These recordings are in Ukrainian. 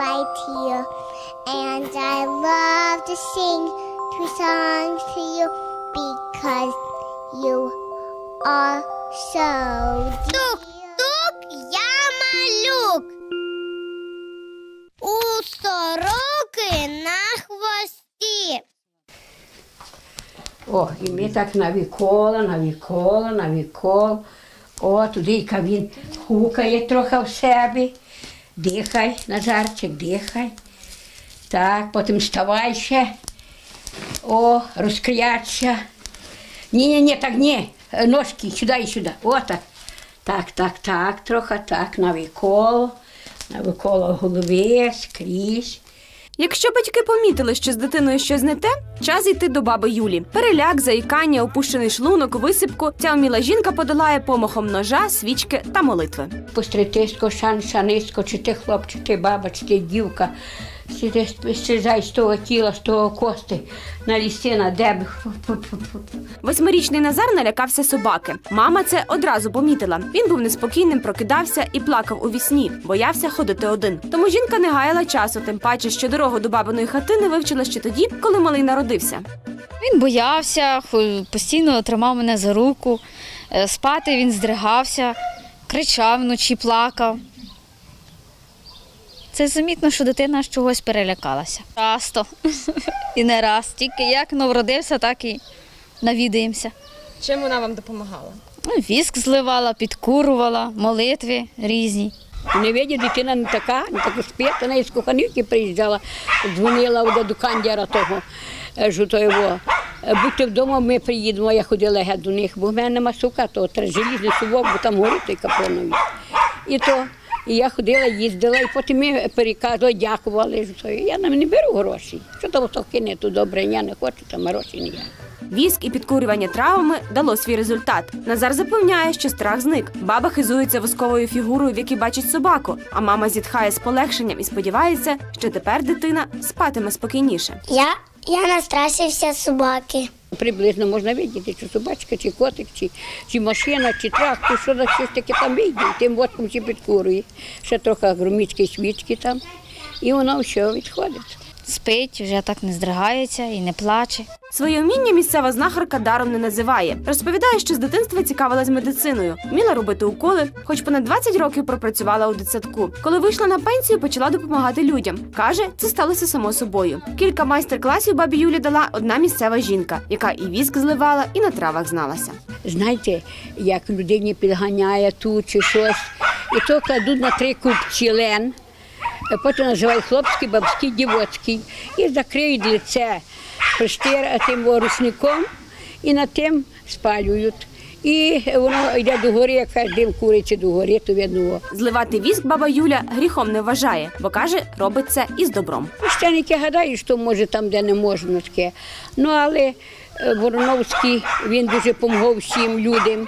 right here. And I love to sing two songs to you because you are so Тук, тук, я малюк. У сороки на хвості. О, і ми так навікола, навікола, навікола. О, туди і він хукає трохи в себе. Дихай, Назарчик, дихай. Так, потім вставай ще. О, розкрияться. Ні, ні, ні, так ні. Е, Ножки сюди і сюди. Отак. так. Так, так, так, трохи так, навіколо. Навіколо голови, скрізь. Якщо батьки помітили, що з дитиною щось не те, час йти до баби Юлі. Переляк, заїкання, опущений шлунок, висипку. Ця вміла жінка подолає помахом ножа, свічки та молитви. Постритисько, шан, шанисько, чи ти хлопчик, ти баба, чи ти дівка. Сіди, Стрізай з того тіла, з того кости, на лісина, де б. Восьмирічний Назар налякався собаки. Мама це одразу помітила. Він був неспокійним, прокидався і плакав у вісні, боявся ходити один. Тому жінка не гаяла часу, тим паче, що дорогу до бабиної хатини вивчила ще тоді, коли малий народився. Він боявся, постійно тримав мене за руку. Е, Спати він здригався, кричав вночі, плакав. Це замітно, що дитина з чогось перелякалася. Часто і не раз. Тільки як народився, так і навідаємося. Чим вона вам допомагала? Ну, Віск зливала, підкурувала, молитви різні. Не виді, дитина не така, не така спить, вона із Коханівки приїжджала, дзвонила до кандяра того е, жутоєвого. Е, Будьте вдома, ми приїдемо, я ходила геть до них, бо в мене нема сука, то треба желізний сувок, бо там горить той капроновий. І то, і я ходила, їздила, і потім ми переказували, дякували. Я нам не беру гроші. Що там то кине, то добре, я не хочу, там гроші ніяк. Віск і підкурювання травами дало свій результат. Назар запевняє, що страх зник. Баба хизується восковою фігурою, в якій бачить собаку. А мама зітхає з полегшенням і сподівається, що тепер дитина спатиме спокійніше. Я, я настрашився собаки. Приблизно можна видіти, чи собачка, чи котик, чи, чи машина, чи трактор, що на щось таке там вийде, тим воском чи підкурує. Ще трохи громіцькі свічки там, і воно все відходить. Спить, вже так не здригається і не плаче. Своє вміння місцева знахарка даром не називає. Розповідає, що з дитинства цікавилась медициною, вміла робити уколи, хоч понад 20 років пропрацювала у дитсадку. Коли вийшла на пенсію, почала допомагати людям. Каже, це сталося само собою. Кілька майстер-класів бабі Юлі дала одна місцева жінка, яка і віск зливала, і на травах зналася. Знаєте, як людині підганяє тут чи щось, і то кладуть на три купці лен, потім називають хлопський, бабський, дівоцький, і закриють лице приштир тим рушником, і над тим спалюють. І воно йде до гори, як каже, дим куриці до гори, то видно. Зливати віск баба Юля гріхом не вважає, бо каже, робить це із добром. Священники гадають, що може там, де не можна таке. Ну, але е, Вороновський, він дуже допомагав всім людям,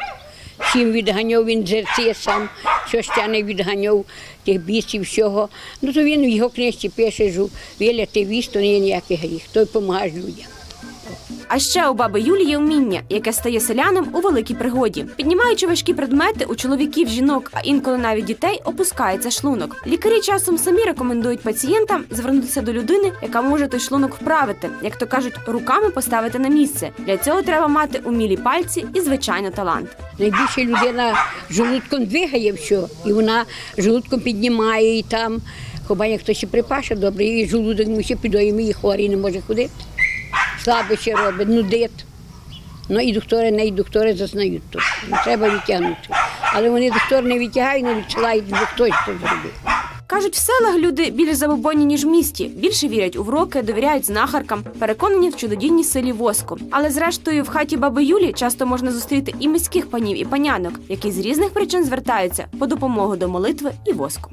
всім відганяв він дзерці сам, священик відганяв тих бісів, всього. Ну, то він в його книжці пише, що виляти вісь, то не є ніякий гріх, той допомагає людям. А ще у баби Юлі є вміння, яке стає селянам у великій пригоді. Піднімаючи важкі предмети, у чоловіків, жінок, а інколи навіть дітей опускається шлунок. Лікарі часом самі рекомендують пацієнтам звернутися до людини, яка може той шлунок вправити, як то кажуть, руками поставити на місце. Для цього треба мати умілі пальці і звичайно талант. Найбільше людина желудком двигає все, і вона желудком піднімає і там. Хіба як хтось припаше добре, і желудок мусить підоїмо, і хворий не може ходити. Слабище робить, нудить. Ну і доктори, не і доктори зазнають тут. Ну, Треба відтягнути. Але вони доктори не відтягають, не відсилають, бо хтось це зробив. Кажуть, в селах люди більш забобонні, ніж в місті. Більше вірять у вроки, довіряють знахаркам, переконані в чудодійній силі воску. Але зрештою, в хаті баби Юлі часто можна зустріти і міських панів і панянок, які з різних причин звертаються по допомогу до молитви і воску.